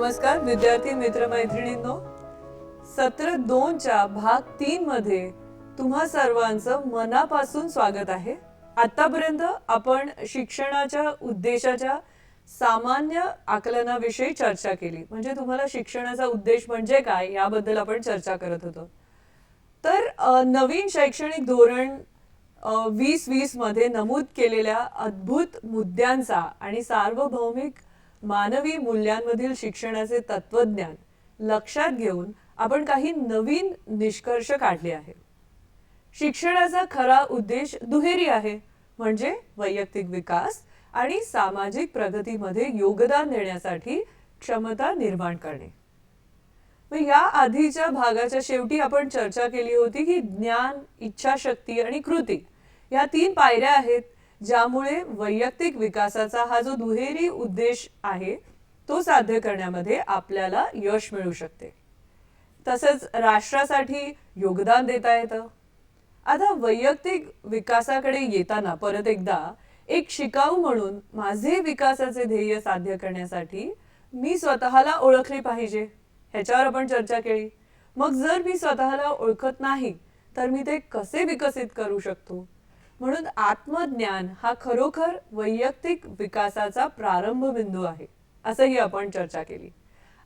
नमस्कार विद्यार्थी मित्र मैत्रिणींनो सत्र दोनच्या भाग तीन मध्ये तुम्हा सर्वांचं मनापासून स्वागत आहे. आतापर्यंत आपण शिक्षणाच्या उद्देशाच्या सामान्य आकलनाविषयी चर्चा केली. म्हणजे तुम्हाला शिक्षणाचा उद्देश म्हणजे काय याबद्दल आपण चर्चा करत होतो. तर नवीन शैक्षणिक धोरण वीस वीसमध्ये नमूद केलेल्या अद्भुत मुद्द्यांचा आणि सार्वभौमिक मानवी मूल्यांमधील शिक्षणाचे तत्वज्ञान लक्षात घेऊन आपण काही नवीन निष्कर्ष काढले आहे शिक्षणाचा खरा उद्देश दुहेरी आहे म्हणजे वैयक्तिक विकास आणि सामाजिक प्रगतीमध्ये योगदान देण्यासाठी क्षमता निर्माण करणे. मग या आधीच्या भागाच्या शेवटी आपण चर्चा केली होती की ज्ञान इच्छाशक्ती आणि कृती या तीन पायऱ्या आहेत. ज्यामुळे वैयक्तिक विकासाचा हा जो दुहेरी उद्देश आहे तो साध्य करण्यामध्ये आपल्याला यश मिळू शकते. तसंच राष्ट्रासाठी योगदान देता येतं. आता वैयक्तिक विकासाकडे येताना परत एकदा एक शिकाऊ म्हणून माझे विकासाचे ध्येय साध्य करण्यासाठी मी स्वतःला ओळखले पाहिजे ह्याच्यावर आपण चर्चा केली. मग जर मी स्वतःला ओळखत नाही तर मी ते कसे विकसित करू शकतो? म्हणून आत्मज्ञान हा खरोखर वैयक्तिक विकासाचा प्रारंभ बिंदू आहे असंही आपण चर्चा केली.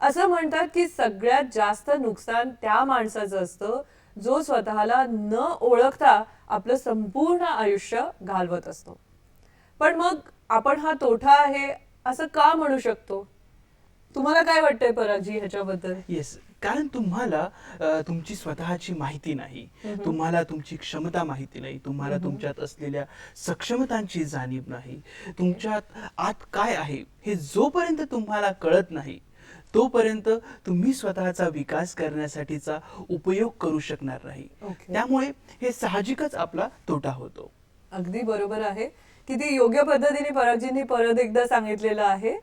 असं म्हणतात की सगळ्यात जास्त नुकसान त्या माणसाचं असतं जो स्वतःला न ओळखता आपलं संपूर्ण आयुष्य घालवत असतो. पण मग आपण हा तोटा आहे असं का म्हणू शकतो? तुम्हाला काय वाटतंय पराजी ह्याच्याबद्दल? येस कारण तुम्हाला तुमची स्वतःची माहिती नाही. तुम्हाला तुमची क्षमता माहिती नाही. तुम्हाला तुमच्यात असलेल्या सक्षमतांची जाणीव नाही. तुमच्यात आत काय आहे हे जोपर्यंत तुम्हाला कळत नाही तोपर्यंत तुम्ही स्वतःचा विकास करण्यासाठीचा उपयोग करू शकणार नाही. Okay. त्यामुळे हे साहजिकच आपला तोटा होतो. अगदी बरोबर आहे. की ती योग्य पद्धतीने परागजींनी परत एकदा सांगितलेलं आहे.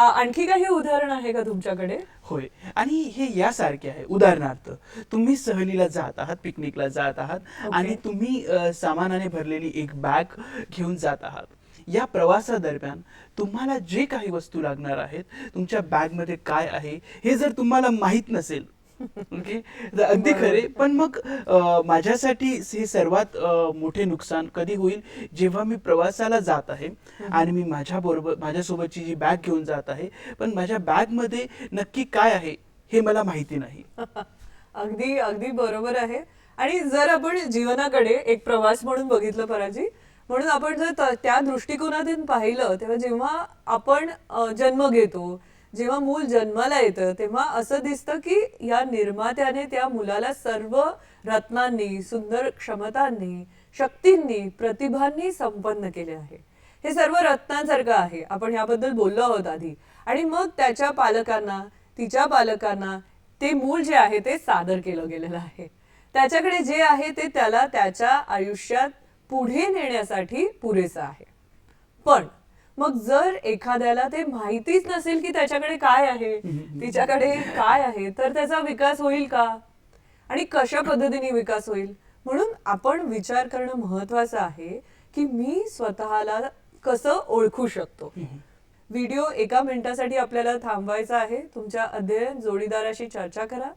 आणखी काही उदाहरण आहे का तुमच्याकडे? होय. आणि हे यासारखे आहे. उदाहरणार्थ तुम्ही सहलीला जात आहात पिकनिकला जात आहात. आणि तुम्ही सामानाने भरलेली एक बॅग घेऊन जात आहात. या प्रवासादरम्यान तुम्हाला जे काही वस्तू लागणार आहेत तुमच्या बॅगमध्ये काय आहे हे जर तुम्हाला माहीत नसेल ओके? अगदी खरे. पण मग माझ्यासाठी हे सर्वात मोठे नुकसान कधी होईल? जेव्हा मी प्रवासाला जात आहे आणि मी माझ्या बरोबर माझ्यासोबतची जी बॅग घेऊन जात आहे पण माझ्या बॅगमध्ये नक्की काय आहे हे मला माहिती नाही. अगदी अगदी बरोबर आहे. आणि जर आपण जीवनाकडे एक प्रवास म्हणून बघितलं पराजी म्हणून आपण जर त्या दृष्टिकोनातून पाहिलं तेव्हा जेव्हा आपण जन्म घेतो जेव्हा मूल जन्माला येतं तेव्हा असं दिसतं की या निर्मात्याने त्या मुलाला सर्व रत्नांनी सुंदर क्षमतांनी शक्तींनी प्रतिभांनी संपन्न केले आहे. हे सर्व रत्नांसारखं आहे. आपण याबद्दल बोललो आहोत आधी. आणि मग त्याच्या पालकांना तिच्या पालकांना ते मूल जे आहे ते सादर केलं गेलेलं आहे. त्याच्याकडे जे आहे ते त्याला त्याच्या आयुष्यात पुढे नेण्यासाठी पुरेसं आहे. पण मग जर एखाद्याला ते माहितीच नसेल की त्याच्याकडे काय आहे तिच्याकडे काय आहे तर त्याचा विकास होईल का? आणि कशा पद्धतीने विकास होईल? म्हणून आपण विचार करणं महत्वाचं आहे की मी स्वतःला कसं ओळखू शकतो. व्हिडिओ एका मिनिटासाठी आपल्याला थांबवायचा आहे. तुमच्या अध्ययन जोडीदाराशी चर्चा करा.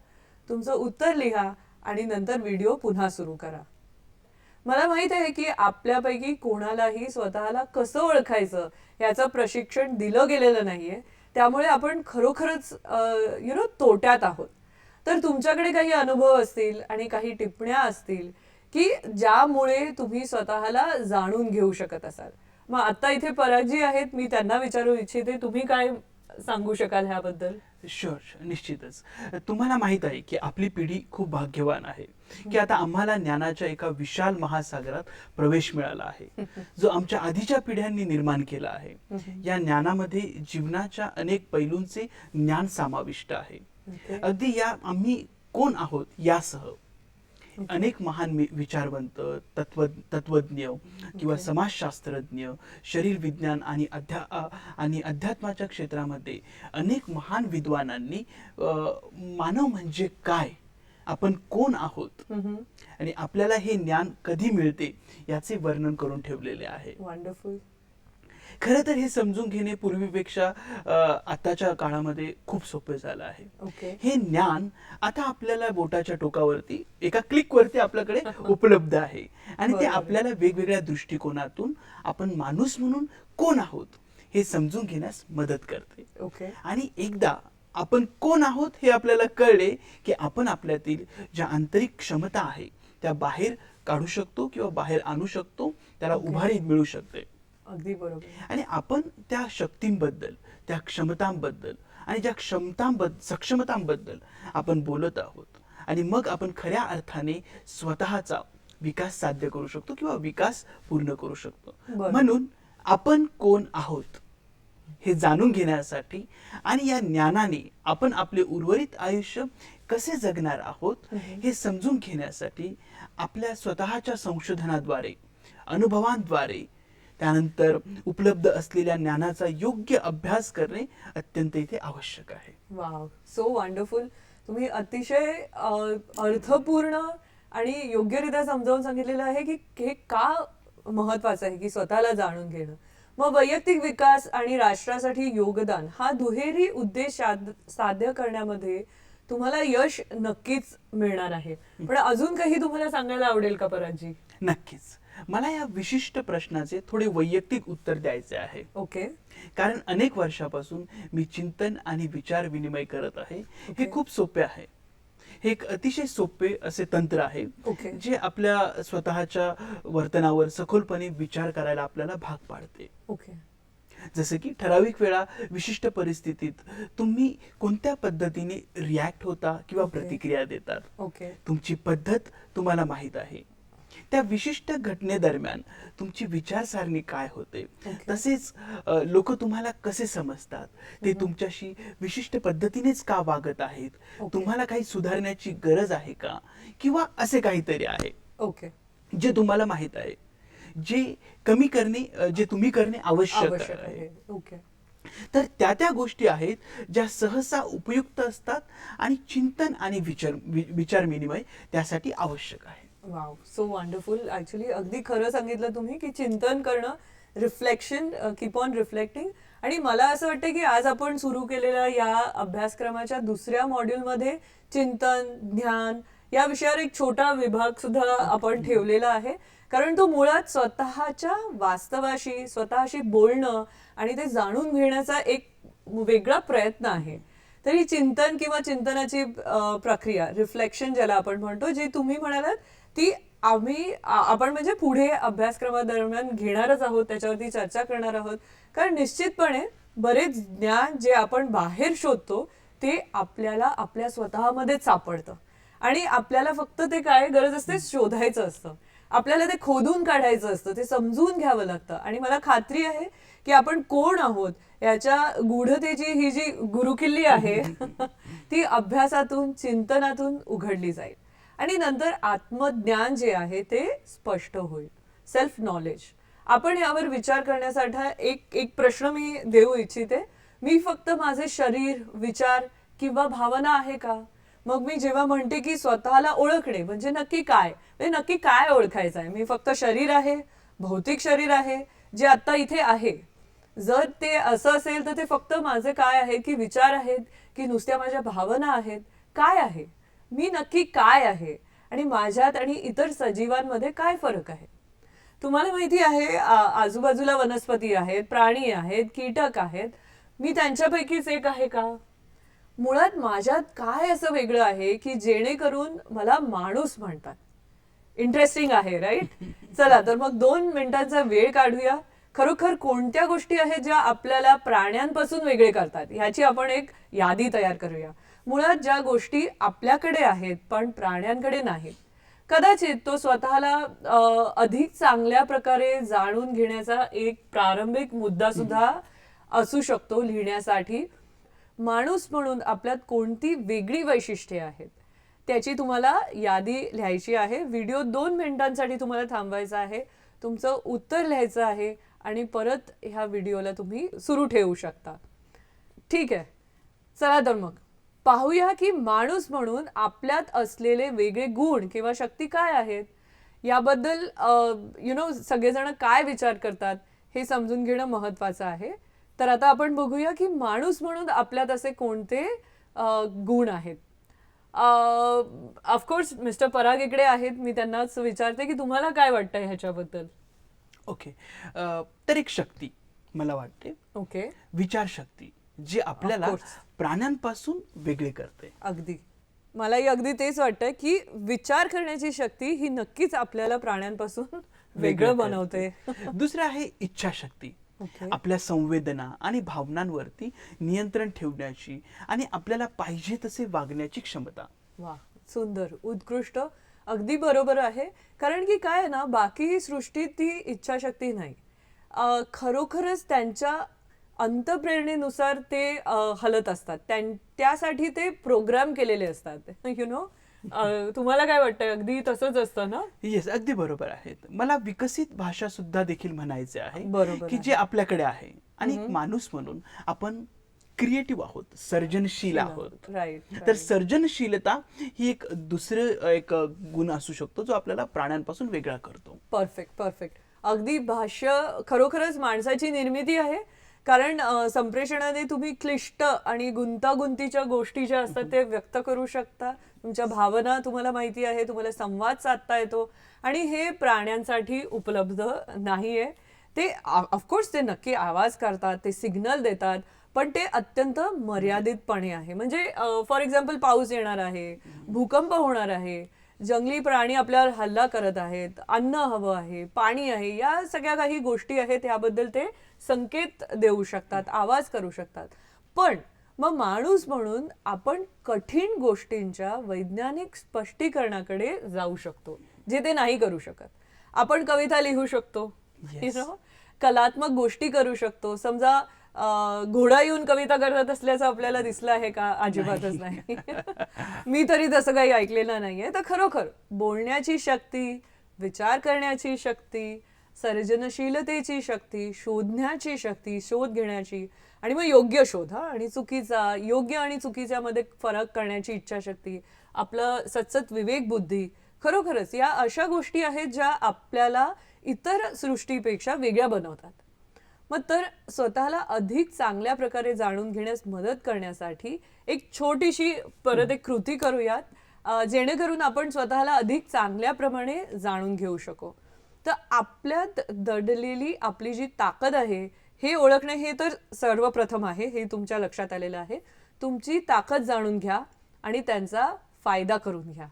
तुमचं उत्तर लिहा आणि नंतर व्हिडिओ पुन्हा सुरू करा. मला माहीत आहे की आपल्यापैकी कोणालाही स्वतःला कसं ओळखायचं याचं प्रशिक्षण दिलं गेलेलं नाहीये. त्यामुळे आपण खरोखरच यु नो तोट्यात आहोत. तर तुमच्याकडे काही अनुभव असतील आणि काही टिप्पण्या असतील की ज्यामुळे तुम्ही स्वतःला जाणून घेऊ शकत असाल. मग आता इथे पराजी आहेत मी त्यांना विचारू इच्छिते तुम्ही काय सांगू शकाल ह्याबद्दल? शुअर निश्चितच. तुम्हाला माहीत आहे की आपली पिढी खूप भाग्यवान आहे. की आता आम्हाला ज्ञानाच्या एका विशाल महासागरात प्रवेश मिळाला आहे. जो आमच्या आधीच्या पिढ्यांनी निर्माण केला आहे. या ज्ञानामध्ये जीवनाच्या अनेक पैलूंचे ज्ञान समाविष्ट आहे. अगदी या आम्ही कोण आहोत यासह अनेक महान विचारवंत तत्व तत्वज्ञ किंवा. समाजशास्त्रज्ञ शरीर विज्ञान आणि अध्या आणि अध्यात्माच्या क्षेत्रामध्ये अनेक महान विद्वानांनी मानव म्हणजे काय? आपण कोण आहोत. आणि आपल्याला हे ज्ञान कधी मिळते याचे वर्णन करून ठेवलेले आहे. वंडरफुल खरं तर हे समजून घेणे पूर्वीपेक्षा आताच्या काळामध्ये खूप सोपे झालं आहे. ओके. हे ज्ञान आता आपल्याला बोटाच्या टोकावरती एका क्लिकवरती आपल्याकडे उपलब्ध आहे. आणि ते. आपल्याला वेगवेगळ्या दृष्टिकोनातून आपण माणूस म्हणून कोण आहोत हे समजून घेण्यास मदत करते. ओके. आणि एकदा आपण कोण आहोत हे आपल्याला कळले की आपण आपल्यातील ज्या आंतरिक क्षमता आहे त्या बाहेर काढू शकतो किंवा बाहेर आणू शकतो त्याला Okay. उभारी मिळू शकते. अगदी बरोबर आणि आपण त्या शक्तींबद्दल त्या क्षमतांबद्दल आणि ज्या क्षमतांबद्दल सक्षमतांबद्दल आपण बोलत आहोत आणि मग आपण खऱ्या अर्थाने स्वतःचा विकास साध्य करू शकतो किंवा विकास पूर्ण करू शकतो. म्हणून आपण कोण आहोत हे जाणून घेण्यासाठी आणि या ज्ञानाने आपण आपले उर्वरित आयुष्य कसे जगणार आहोत. हे समजून घेण्यासाठी आपल्या स्वतःच्या संशोधनाद्वारे अनुभवांद्वारे त्यानंतर उपलब्ध असलेल्या ज्ञानाचा योग्य अभ्यास करणे अत्यंत इथे आवश्यक आहे. वाव सो वंडरफुल तुम्ही अतिशय अर्थपूर्ण आणि योग्यरित्या समजावून सांगितलेलं आहे की हे का महत्वाचं आहे की स्वतःला जाणून घेणं. मग वैयक्तिक विकास आणि राष्ट्रासाठी योगदान हा दुहेरी उद्देश साध- साध्य करण्यामध्ये तुम्हाला यश नक्कीच मिळणार आहे. पण अजून काही तुम्हाला सांगायला आवडेल का पराजी? नक्कीच. मला या विशिष्ट प्रश्नाचे थोडे वैयक्तिक उत्तर द्यायचे आहे. ओके. कारण अनेक वर्षापासून मी चिंतन आणि विचार विनिमय करत आहे. हे Okay. खूप सोपे आहे. हे एक अतिशय सोपे असे तंत्र आहे Okay. जे आपल्या स्वतःच्या वर्तनावर सखोलपणे विचार करायला आपल्याला भाग पाडते. ओके. जसं की ठराविक वेळा विशिष्ट परिस्थितीत तुम्ही कोणत्या पद्धतीने रिॲक्ट होता किंवा Okay. प्रतिक्रिया देतात? ओके. तुमची पद्धत तुम्हाला माहीत आहे. त्या विशिष्ट घटनेदरम्यान तुमची विचारसारणी काय होते? Okay. तसेच लोक तुम्हाला कसे समजतात? ते. तुमच्याशी विशिष्ट पद्धतीनेच का वागत आहेत? Okay. तुम्हाला काही सुधारण्याची गरज आहे का? किंवा असे काहीतरी आहे? ओके. जे तुम्हाला माहीत आहे. जे कमी करणे जे तुम्ही करणे आवश्यक आहे. ओके. तर त्या त्या गोष्टी आहेत ज्या सहसा उपयुक्त असतात आणि चिंतन आणि विचार विचार विनिमय त्यासाठी आवश्यक आहे. वाव सो वंडरफुल ऍक्च्युली अगदी खरं सांगितलं तुम्ही की चिंतन करणं रिफ्लेक्शन कीप ऑन रिफ्लेक्टिंग आणि मला असं वाटतं की आज आपण सुरू केलेल्या या अभ्यासक्रमाच्या दुसऱ्या मॉड्यूलमध्ये चिंतन ध्यान या विषयावर एक छोटा विभाग सुद्धा आपण ठेवलेला आहे. कारण तो मुळात स्वतःच्या वास्तवाशी स्वतःशी बोलणं आणि ते जाणून घेण्याचा एक वेगळा प्रयत्न आहे. तरी चिंतन किंवा चिंतनाची प्रक्रिया रिफ्लेक्शन ज्याला आपण म्हणतो जे तुम्ही म्हणालात ती आम्ही आपण म्हणजे पुढे अभ्यासक्रमादरम्यान घेणारच आहोत त्याच्यावरती चर्चा करणार आहोत. कारण निश्चितपणे बरेच ज्ञान जे आपण बाहेर शोधतो ते आपल्याला आपल्या स्वतःमध्येच सापडतं. आणि आपल्याला फक्त ते काय गरज असते? शोधायचं असतं. आपल्याला ते खोदून काढायचं असतं ते समजून घ्यावं लागतं. आणि मला खात्री आहे की आपण कोण आहोत याच्या गूढतेची ही जी गुरुकिल्ली आहे ती अभ्यासातून चिंतनातून उघडली जाईल. आणि नंतर आत्मज्ञान जे आहे ते स्पष्ट होईल. सेल्फ नॉलेज आपण यावर विचार करण्यासाठी एक एक प्रश्न मी देऊ इच्छिते. मी फक्त माझे शरीर विचार किंवा भावना आहे का? मग मी जेव्हा म्हणते की स्वतःला ओळखणे म्हणजे नक्की काय? म्हणजे नक्की काय ओळखायचं आहे? मी फक्त शरीर आहे भौतिक शरीर आहे जे आता इथे आहे. जर ते असं असेल तर ते फक्त माझे काय आहे की विचार आहेत की नुसत्या माझ्या भावना आहेत काय आहे? मी नक्की काय आहे आणि माझ्यात आणि इतर सजीवांमध्ये काय फरक आहे? तुम्हाला माहिती आहे आजूबाजूला वनस्पती आहेत प्राणी आहेत कीटक आहेत. मी त्यांच्यापैकीच एक आहे का? मुळात माझ्यात काय असं वेगळं आहे की जेणेकरून मला माणूस म्हणतात? इंटरेस्टिंग आहे राईट चला तर मग दोन मिनिटांचा वेळ काढूया. खरोखर कोणत्या गोष्टी आहेत ज्या आपल्याला प्राण्यांपासून वेगळे करतात? ह्याची आपण एक यादी तयार करूया. मुळात ज्या गोष्टी आपल्याकडे आहेत पण प्राण्यांकडे नाहीत. कदाचित तो स्वतःला अधिक चांगल्या प्रकारे जाणून घेण्याचा एक प्रारंभिक मुद्दा सुद्धा असू शकतो लिहिण्यासाठी. माणूस म्हणून आपल्यात कोणती वेगळी वैशिष्ट्ये आहेत त्याची तुम्हाला यादी लिहायची आहे. व्हिडिओ दोन मिनिटांसाठी तुम्हाला थांबवायचा आहे. तुमचं उत्तर लिहायचं आहे आणि परत ह्या व्हिडिओला तुम्ही सुरू ठेवू शकता. ठीक आहे. चला तर मग. पाहूया की माणूस म्हणून आपल्यात असलेले वेगळे गुण किंवा शक्ती काय आहेत? याबद्दल यु नो सगळेजण काय विचार करतात हे समजून घेणं महत्वाचं आहे. तर आता आपण बघूया की माणूस म्हणून आपल्यात असे कोणते गुण आहेत? ऑफकोर्स मिस्टर पराग इकडे आहेत. मी त्यांनाच विचारते की तुम्हाला काय वाटतंय ह्याच्याबद्दल? ओके तर एक शक्ती मला वाटते. ओके विचारशक्ती जी आपल्याला. प्राण्यांपासून वेगळे करते. अगदी. मलाही अगदी तेच वाटतं की विचार करण्याची शक्ती ही नक्कीच आपल्याला प्राण्यांपासून वेगळं बनवते. दुसरं आहे इच्छाशक्ती. ओके. आपल्या संवेदना आणि भावनांवरती नियंत्रण ठेवण्याची आणि आपल्याला पाहिजे तसे वागण्याची क्षमता. वा सुंदर उत्कृष्ट अगदी बरोबर आहे. कारण की काय ना बाकी सृष्टीत ती इच्छाशक्ती नाही. खरोखरच त्यांच्या अंतप्रेरणेनुसार ते हलत असतात. त्यां- त्यासाठी ते प्रोग्राम केलेले असतात. यु नो तुम्हाला काय वाटतं अगदी तसंच असतं ना? येस अगदी बरोबर आहेत. मला विकसित भाषा सुद्धा देखील म्हणायचे आहे बरोबर की आहे. जे आपल्याकडे आहे. आणि एक माणूस म्हणून आपण क्रिएटिव्ह आहोत सर्जनशील आहोत. राईट तर सर्जनशीलता ही एक दुसरं एक गुण असू शकतो जो आपल्याला प्राण्यांपासून वेगळा करतो. परफेक्ट परफेक्ट अगदी भाष्य खरोखरच माणसाची निर्मिती आहे कारण संप्रेषणाने तुम्ही क्लिष्ट आणि गुंतागुंतीच्या गोष्टी ज्या असतात ते व्यक्त करू शकता. तुमच्या भावना तुम्हाला माहिती आहे तुम्हाला संवाद साधता येतो आणि हे प्राण्यांसाठी उपलब्ध नाहीये. ते ऑफकोर्स ते नक्की आवाज करतात ते सिग्नल देतात पण ते अत्यंत मर्यादितपणे आहे. म्हणजे फॉर एक्झाम्पल पाऊस येणार आहे भूकंप होणार आहे जंगली प्राणी आपल्यावर हल्ला करत आहेत अन्न हवं आहे पाणी आहे या सगळ्या काही गोष्टी आहेत याबद्दल ते संकेत देऊ शकतात आवाज करू शकतात. पण मग माणूस म्हणून आपण कठीण गोष्टींच्या वैज्ञानिक स्पष्टीकरणाकडे जाऊ शकतो जे ते नाही करू शकत. आपण कविता लिहू शकतो Yes. You know? कलात्मक गोष्टी करू शकतो. समजा घोडा येऊन कविता करत असल्याचं आपल्याला दिसलं आहे का? अजिबातच नाही. मी तरी तसं काही ऐकलेलं नाहीये. तर खरोखर बोलण्याची शक्ती विचार करण्याची शक्ती सर्जनशीलतेची शक्ती शोधण्याची शक्ती शोध घेण्याची. आणि मग योग्य शोध हा. आणि चुकीचा योग्य आणि चुकीच्या मध्ये फरक करण्याची इच्छाशक्ती आपलं सतसत विवेक बुद्धी. खरोखरच या अशा गोष्टी आहेत ज्या आपल्याला इतर सृष्टीपेक्षा वेगळ्या बनवतात. मग तर स्वतःला अधिक चांगल्या प्रकारे जाणून घेण्यास मदत करण्यासाठी एक छोटीशी परत एक कृती करूयात. जेणेकरून आपण स्वतःला अधिक चांगल्या प्रमाणे जाणून घेऊ शकू. तर आपल्यात दडलेली आपली जी ताकद आहे हे ओळखणे हे तर सर्वप्रथम आहे हे तुमच्या लक्षात आलेलं आहे. तुमची ताकद जाणून घ्या आणि त्यांचा फायदा करून घ्या.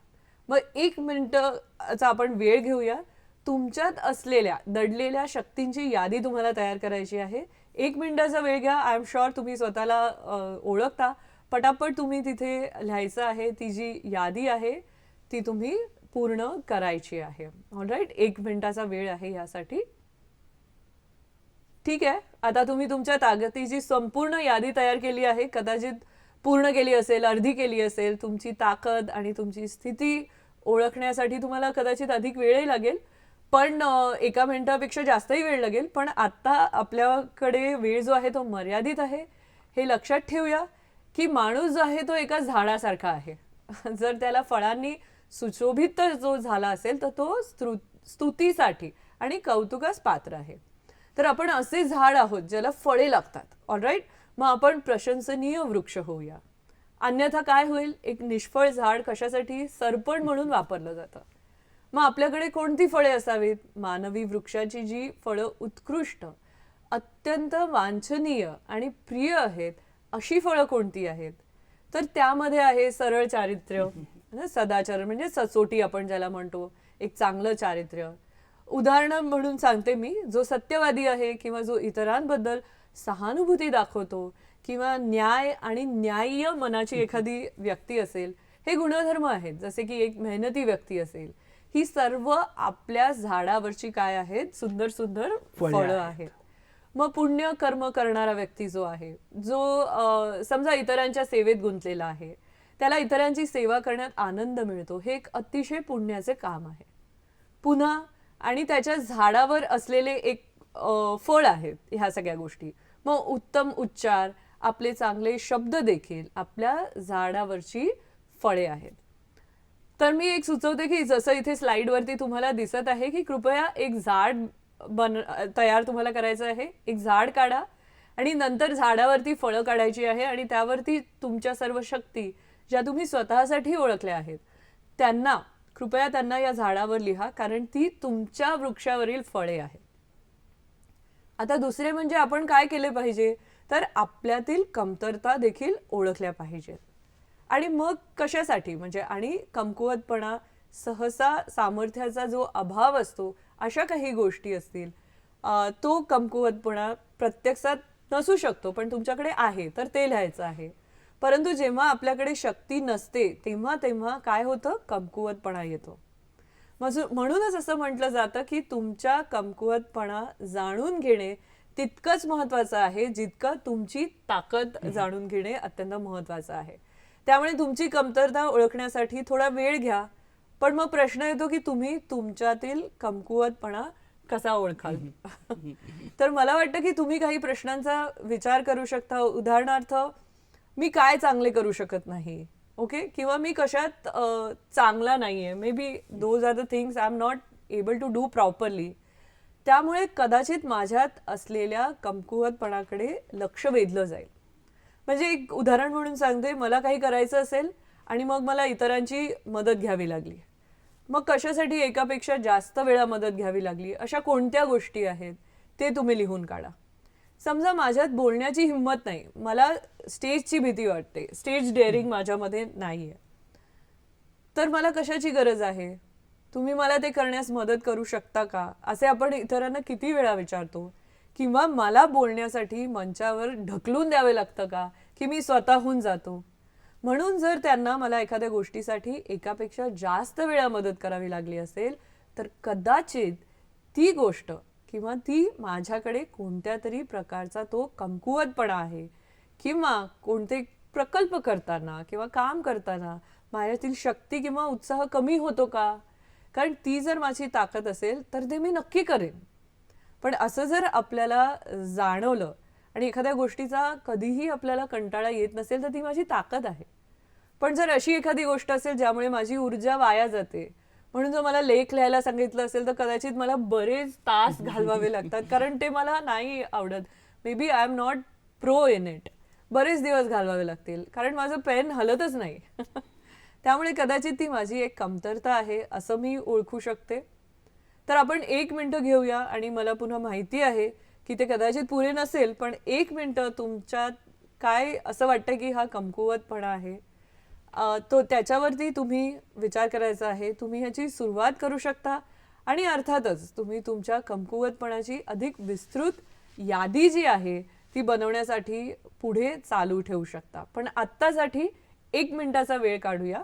मग एक मिनटाचा आपण वेळ घेऊया. तुमच्यात असलेल्या दडलेल्या शक्तींची यादी तुम्हाला तयार करायची आहे. एक मिनटाचा वेळ घ्या. आय एम शुअर तुम्ही स्वतःला ओळखता. पटापट तुम्ही तिथे लिहायचं आहे. ती जी यादी आहे ती तुम्ही पूर्ण करायची आहे. राईट एक मिनिटाचा वेळ आहे यासाठी. ठीक आहे? आता तुम्ही तुमच्या ताकदीची संपूर्ण यादी तयार केली आहे कदाचित पूर्ण केली असेल अर्धी केली असेल तुमची ताकद आणि तुमची स्थिती ओळखण्यासाठी तुम्हाला कदाचित अधिक वेळही लागेल. पण एका मिनिटापेक्षा जास्तही वेळ लागेल. पण आत्ता आपल्याकडे वेळ जो आहे तो मर्यादित आहे. हे लक्षात ठेवूया की माणूस जो आहे तो एका झाडासारखा आहे. जर त्याला फळांनी सुशोभित जो झाला असेल तर तो स्तुतीसाठी आणि कौतुकास पात्र आहे. तर आपण असे झाड आहोत ज्याला फळे लागतात. ऑलराईट मग आपण प्रशंसनीय वृक्ष होऊया. अन्यथा काय होईल? एक निष्फळ झाड कशासाठी? सरपण म्हणून वापरलं जातं. मग आपल्याकडे कोणती फळे असावीत? मानवी वृक्षाची जी फळं उत्कृष्ट अत्यंत वांछनीय आणि प्रिय आहेत अशी फळं कोणती आहेत? तर त्यामध्ये आहे सरळ चारित्र्य. ना, सदाचार म्हणजे सचोटी आपण ज्याला म्हणतो एक चांगलं चारित्र्य. उदाहरण म्हणून सांगते मी जो सत्यवादी आहे किंवा जो इतरांबद्दल सहानुभूती दाखवतो किंवा न्याय आणि न्याय्य मनाची एखादी व्यक्ती असेल हे गुणधर्म आहेत. जसे की एक मेहनती व्यक्ती असेल ही सर्व आपल्या झाडावरची काय आहेत? सुंदर सुंदर फळे आहेत. मग पुण्य कर्म करणारा व्यक्ती जो आहे जो समजा इतरांच्या सेवेत गुंतलेला आहे त्याला इतरांची सेवा करण्यात आनंद मिळतो. हे एक अतिशय पुण्याचे काम आहे. पुन्हा आणि त्याच्या झाडावर असलेले एक फळ आहेत ह्या सगळ्या गोष्टी. मग उत्तम उच्चार आपले चांगले शब्द देखील आपल्या झाडावरची फळे आहेत. तर मी एक सुचवते की जसं इथे स्लाईडवरती तुम्हाला दिसत आहे की कृपया एक झाड बन तयार तुम्हाला करायचं आहे. एक झाड काढा आणि नंतर झाडावरती फळं काढायची आहे आणि त्यावरती तुमच्या सर्व शक्ती ज्या तुम्ही स्वतःसाठी ओळखल्या आहेत. त्यांना कृपया त्यांना या झाडावर लिहा कारण ती तुमच्या वृक्षावरील फळे आहेत. आता दुसरे म्हणजे आपण काय केले पाहिजे? तर आपल्यातील कमतरता देखील ओळखल्या पाहिजेत. आणि मग कशासाठी? म्हणजे आणि कमकुवतपणा सहसा सामर्थ्याचा जो अभाव असतो अशा काही गोष्टी असतील तो कमकुवतपणा प्रत्यक्षात नसू शकतो पण तुमच्याकडे आहे तर ते लिहायचं आहे. परंतु जेव्हा आपल्याकडे शक्ती नसते तेव्हा तेव्हा काय होतं? कमकुवतपणा येतो. म्हणूनच असं म्हटलं जातं की तुमच्या कमकुवतपणा जाणून घेणे तितकंच महत्वाचं आहे जितकं तुमची ताकद जाणून घेणे अत्यंत महत्वाचं आहे. त्यामुळे तुमची कमतरता ओळखण्यासाठी थोडा वेळ घ्या पण मग प्रश्न येतो की तुम्ही तुमच्यातील कमकुवतपणा कसा ओळखाल? तर मला वाटतं की तुम्ही काही प्रश्नांचा विचार करू शकता. उदाहरणार्थ मी काय चांगले करू शकत नाही ओके किंवा मी कशात चांगला चांगला नाहीये. Maybe those are the things I am not able to do properly त्यामुळे कदाचित माझ्यात असलेल्या कमकुवतपणाकडे लक्ष वेधलं जाईल. म्हणजे एक उदाहरण म्हणून सांगते मला काही करायचं असेल आणि मग मला इतरांची मदत घ्यावी लागली. मग कशासाठी एकापेक्षा जास्त वेळा मदत घ्यावी लागली? अशा कोणत्या गोष्टी आहेत? ते तुम्ही लिहून काढा. समजा माझ्यात बोलण्याची हिंमत नाही. मला स्टेजची भीती वाटते. स्टेज डेअरिंग माझ्यामध्ये नाहीये. तर मला कशाची गरज आहे? तुम्ही मला ते करण्यास मदत करू शकता का? असे आपण इतरांना किती वेळा विचारतो किंवा मला बोलण्यासाठी मंचावर ढकलून द्यावे लागतं का की मी स्वतःहून जातो? म्हणून जर त्यांना मला एखाद्या गोष्टीसाठी एकापेक्षा जास्त वेळा मदत करावी लागली असेल तर कदाचित ती गोष्ट किंवा ती माझ्याकडे कोणत्या तरी प्रकारचा तो कमकुवतपणा आहे किंवा कोणते प्रकल्प करताना किंवा काम करताना माझ्यातील शक्ती किंवा उत्साह कमी होतो का? कारण ती जर माझी ताकद असेल तर ते मी नक्की करेन. पण असं जर आपल्याला जाणवलं आणि एखाद्या गोष्टीचा कधीही आपल्याला कंटाळा येत नसेल तर ती माझी ताकद आहे. पण जर अशी एखादी गोष्ट असेल ज्यामुळे माझी ऊर्जा वाया जाते म्हणून जर मला लेख लिहायला सांगितलं असेल तर कदाचित मला बरेच तास घालवावे लागतात. कारण ते मला नाही आवडत. Maybe I am not pro in it बरेच दिवस घालवावे लागतील. कारण माझं पेन हलतच नाही. त्यामुळे कदाचित ती माझी एक कमतरता आहे असं मी ओळखू शकते. तर आपण एक मिनटं घेऊया आणि मला पुन्हा माहिती आहे की ते कदाचित पुरे नसेल पण एक मिनटं तुमच्यात काय असं वाटतं की हा कमकुवतपणा आहे? तो त्याच्यावरती तुम्ही विचार करायचा आहे. तुम्ही ह्याची सुरुवात करू शकता. आणि अर्थातच तुम्ही तुमच्या कमकुवतपणाची अधिक विस्तृत यादी जी आहे ती बनवण्यासाठी पुढे चालू ठेवू शकता. पण आत्तासाठी एक मिनटाचा वेळ काढूया.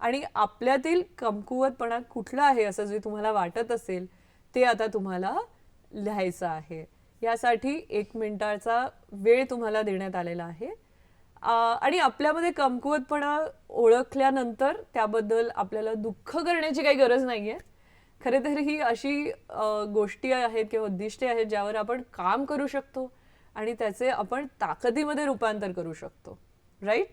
आणि आपल्यातील कमकुवतपणा कुठला आहे असं जे तुम्हाला वाटत असेल ते आता तुम्हाला लिहायचं आहे. यासाठी एक मिनटाचा वेळ तुम्हाला देण्यात आलेला आहे. आणि आपल्यामध्ये कमकुवतपणा ओळखल्यानंतर त्याबद्दल आपल्याला दुःख करण्याची काही गरज नाहीये. खरे तर ही अशी गोष्टी आहेत किंवा उद्दिष्टे आहेत ज्यावर आपण काम करू शकतो आणि त्याचे आपण ताकदीमध्ये रूपांतर करू शकतो. राईट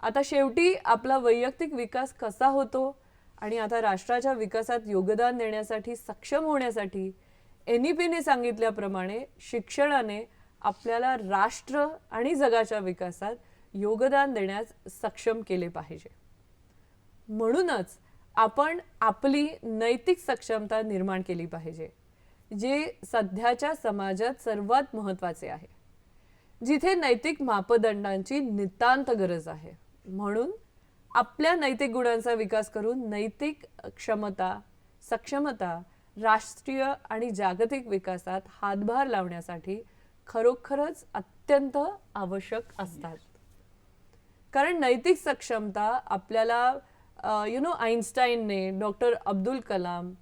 आता शेवटी आपला वैयक्तिक विकास कसा होतो आणि आता राष्ट्राच्या विकासात योगदान देण्यासाठी सक्षम होण्यासाठी एन ई पीने सांगितल्याप्रमाणे शिक्षणाने आपल्याला राष्ट्र आणि जगाच्या विकासात योगदान देण्यास सक्षम केले पाहिजे. म्हणूनच आपण आपली नैतिक सक्षमता निर्माण केली पाहिजे जे सध्याच्या समाजात सर्वात महत्त्वाचे आहे. जिथे नैतिक मापदंडांची नितांत गरज आहे. म्हणून आपल्या नैतिक गुणांचा विकास करून नैतिक क्षमता सक्षमता राष्ट्रीय आणि जागतिक विकासात हातभार लावण्यासाठी खरोखरच अत्यंत आवश्यक असतात. कारण नैतिक सक्षमता आपल्याला यु नो आईन्स्टाईनने डॉक्टर अब्दुल कलाम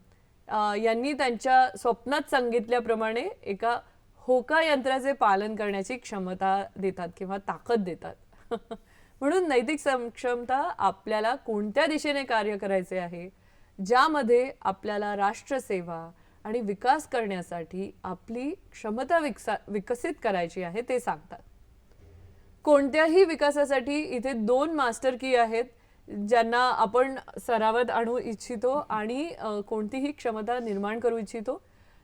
यांनी त्यांच्या स्वप्नात सांगितल्याप्रमाणे एका होका यंत्राचे पालन करण्याची क्षमता देतात किंवा ताकद देतात. म्हणून नैतिक सक्षमता आपल्याला कोणत्या दिशेने कार्य करायचे आहे? ज्यामध्ये आपल्याला राष्ट्रसेवा आणि विकास करण्यासाठी आपली क्षमता विकसा विकसित करायची आहे ते सांगतात. कोणत्याही विकासासाठी इथे दोन मास्टर की आहेत ज्यांना आपण सरावत आणू इच्छितो आणि कोणतीही क्षमता निर्माण करू इच्छितो.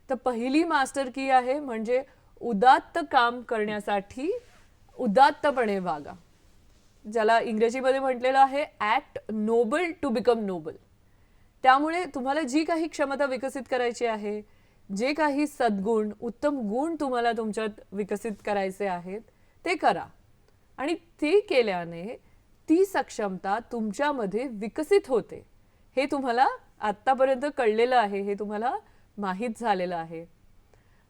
तर पहिली मास्टर की आहे म्हणजे उदात्त काम करण्यासाठी उदात्तपणे वागा. ज्याला इंग्रजीमध्ये म्हटलेलं आहे act noble to become noble त्यामुळे तुम्हाला जी काही क्षमता विकसित करायची आहे जे काही सद्गुण उत्तम गुण तुम्हाला तुमच्यात विकसित करायचे आहेत ते करा. आणि ते केल्याने ती सक्षमता तुमच्यामध्ये विकसित होते. हे तुम्हाला आत्तापर्यंत कळलेलं आहे हे तुम्हाला माहीत झालेलं आहे.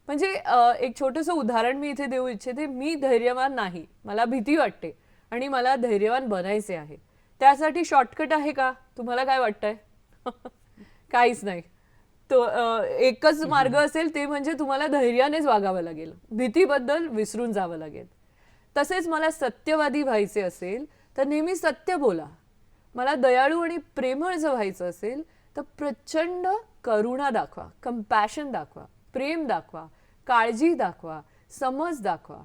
म्हणजे एक छोटंसं उदाहरण मी इथे देऊ इच्छिते मी धैर्यवान नाही मला भीती वाटते आणि मला धैर्यवान बनायचे आहे. त्यासाठी शॉर्टकट आहे का? तुम्हाला काय वाटतंय? काहीच नाही. तो एकच मार्ग असेल ते म्हणजे तुम्हाला धैर्यानेच वागावं लागेल. भीतीबद्दल विसरून जावं लागेल. तसेच मला सत्यवादी व्हायचे असेल तर नेहमी सत्य बोला. मला दयाळू आणि प्रेमळ जर व्हायचं असेल तर प्रचंड करुणा दाखवा कंपॅशन दाखवा प्रेम दाखवा काळजी दाखवा समज दाखवा.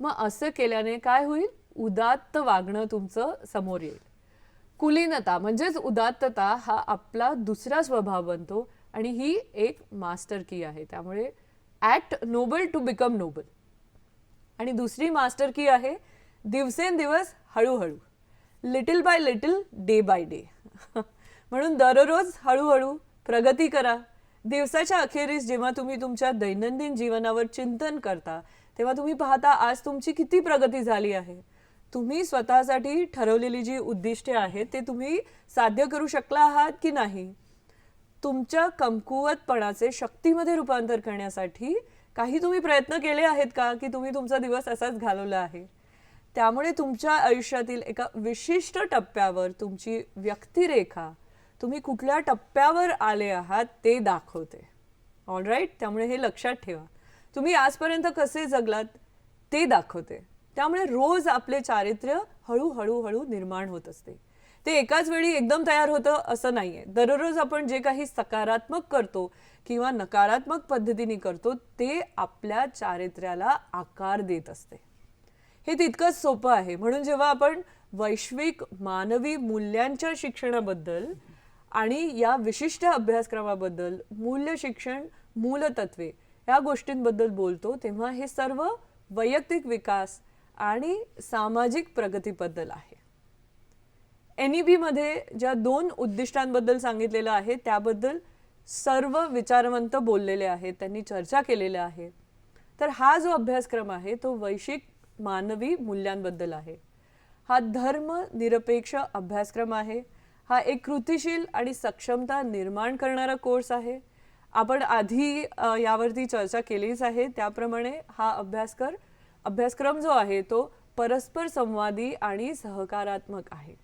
मग असं केल्याने काय होईल? उदात्त वागणं तुमचं समोर येईल. कुलीनता म्हणजेच उदात्तता हा आपला दुसरा स्वभाव बनतो आणि ही एक मास्टर की आहे. त्यामुळे at noble to become noble. आणि दुसरी मास्टर की आहे दिवसेंदिवस हळूहळू. Little by little day by day. म्हणून दररोज हळूहळू प्रगती करा. दिवसाच्या अखेरीस जेव्हा तुम्ही तुमच्या दैनंदिन जीवनावर चिंतन करता तेव्हा तुम्ही पाहता आज तुमची किती प्रगती झाली आहे? तुम्ही स्वतःसाठी ठरवलेली जी उद्दिष्टे आहेत ते तुम्ही साध्य करू शकला आहात की नाही? तुमच्या कमकुवतपणाचे शक्तीमध्ये रूपांतर करण्यासाठी काही तुम्ही प्रयत्न केले आहेत का की तुम्ही तुमचा दिवस असाच घालवला आहे? त्यामुळे तुमच्या आयुष्यातील एका विशिष्ट टप्प्यावर तुमची व्यक्तिरेखा तुम्ही कुठल्या टप्प्यावर आले आहात ते दाखवते. ऑल राईट त्यामुळे हे लक्षात ठेवा. तुम्ही आजपर्यंत कसे जगलात ते दाखवते. त्यामुळे रोज आपले चारित्र्य हळूहळू हळू निर्माण होत असते. ते एकाच वेळी एकदम तयार होतं असं नाहीये. दररोज आपण जे काही सकारात्मक करतो किंवा नकारात्मक पद्धतीने करतो ते आपल्या चारित्र्याला आकार देत असते. हे तितकंच सोपं आहे. म्हणून जेव्हा आपण वैश्विक मानवी मूल्यांच्या शिक्षणाबद्दल आणि या विशिष्ट अभ्यासक्रमाबद्दल मूल्य शिक्षण मूलतत्वे या गोष्टींबद्दल बोलतो तेव्हा हे सर्व वैयक्तिक विकास आणि सामाजिक प्रगतीबद्दल आहे. एन ई मध्ये ज्या दोन उद्दिष्टांबद्दल सांगितलेलं आहे त्याबद्दल सर्व विचारवंत बोललेले आहेत त्यांनी चर्चा केलेल्या आहे तर हा जो अभ्यासक्रम आहे तो वैश्विक मानवी मूल्यांबद्दल आहे. हा धर्म निरपेक्ष अभ्यासक्रम आहे. हा एक कृतिशील आणि सक्षमता निर्माण करणारा कोर्स आहे. आपण आधी यावरती चर्चा केलीच आहे. त्याप्रमाणे हा अभ्यासकर अभ्यासक्रम जो आहे तो परस्पर संवादी आणि सहकारात्मक आहे.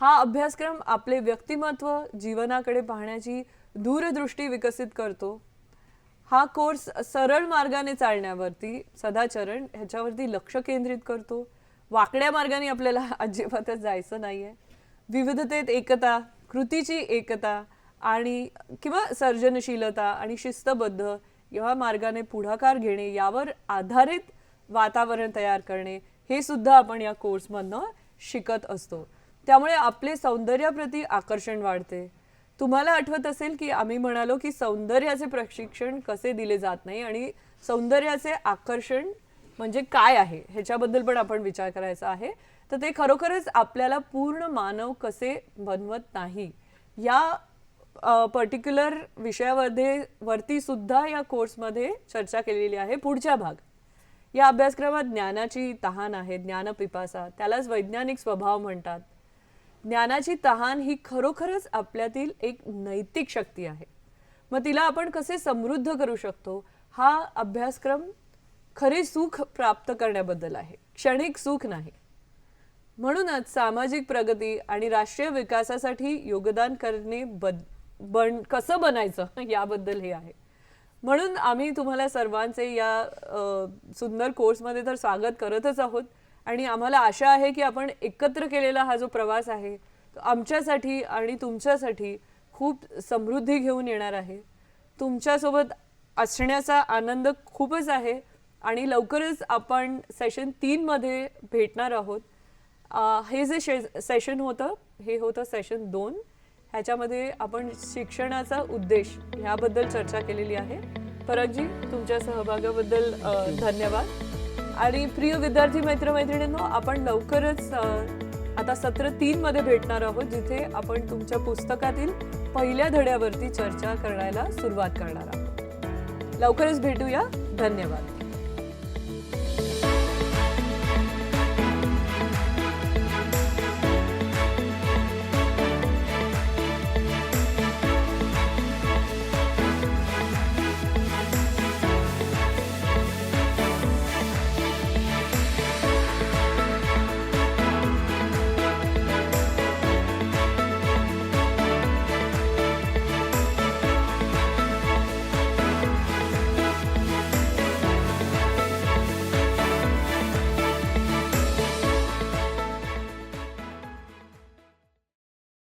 हा अभ्यासक्रम आपले व्यक्तिमत्व जीवनाकडे पाहण्याची दूरदृष्टी विकसित करतो. हा कोर्स सरळ मार्गाने चालण्यावरती सदाचरण ह्याच्यावरती लक्ष केंद्रित करतो. वाकड्या मार्गाने आपल्याला अजिबातच जायचं नाहीये. विविधतेत एकता कृतीची एकता आणि किंवा सर्जनशीलता आणि शिस्तबद्ध या मार्गाने पुढाकार घेणे यावर आधारित वातावरण तयार करणे हे सुद्धा आपण या कोर्समधनं शिकत असतो. त्यामुळे आपले सौंदर्याप्रती आकर्षण वाढते. तुम्हाला आठवत असेल की आम्ही म्हणालो की सौंदर्याचे प्रशिक्षण कसे दिले जात नाही आणि सौंदर्याचे आकर्षण म्हणजे काय आहे ह्याच्याबद्दल पण आपण विचार करायचा आहे. तर ते खरोखरच आपल्याला पूर्ण मानव कसे बनवत नाही या पर्टिक्युलर विषयामध्ये वरती सुद्धा या कोर्समध्ये चर्चा केलेली आहे. पुढच्या भाग. या अभ्यासक्रमात ज्ञानाची तहान आहे ज्ञानपिपासा. त्यालाच वैज्ञानिक स्वभाव म्हणतात. ज्ञानाची तहान ही खरोखरच आपल्यातील एक नैतिक शक्ती आहे. मग तिला आपण कसे समृद्ध करू शकतो? हा अभ्यासक्रम खरे सुख प्राप्त करण्याबद्दल आहे. क्षणिक सुख नाही. म्हणूनच सामाजिक प्रगती आणि राष्ट्रीय विकासासाठी योगदान करणे बद बन कसं बनायचं याबद्दल हे आहे. म्हणून आम्ही तुम्हाला सर्वांचे या सुंदर कोर्समध्ये तर स्वागत करतच आहोत. आणि आम्हाला आशा आहे की आपण एकत्र केलेला हा जो प्रवास आहे तो आमच्यासाठी आणि तुमच्यासाठी खूप समृद्धी घेऊन येणार आहे. तुमच्यासोबत असण्याचा आनंद खूपच आहे आणि लवकरच आपण सेशन तीनमध्ये भेटणार आहोत. हे जे शे सेशन होतं हे होतं सेशन दोन. ह्याच्यामध्ये आपण शिक्षणाचा उद्देश ह्याबद्दल चर्चा केलेली आहे. परागजी तुमच्या सहभागाबद्दल धन्यवाद. आणि प्रिय विद्यार्थी मित्रमैत्रिणींनो आपण लवकरच आता सत्र तीनमध्ये भेटणार आहोत जिथे आपण तुमच्या पुस्तकातील पहिल्या धड्यावरती चर्चा करायला सुरुवात करणार आहोत. लवकरच भेटूया. धन्यवाद.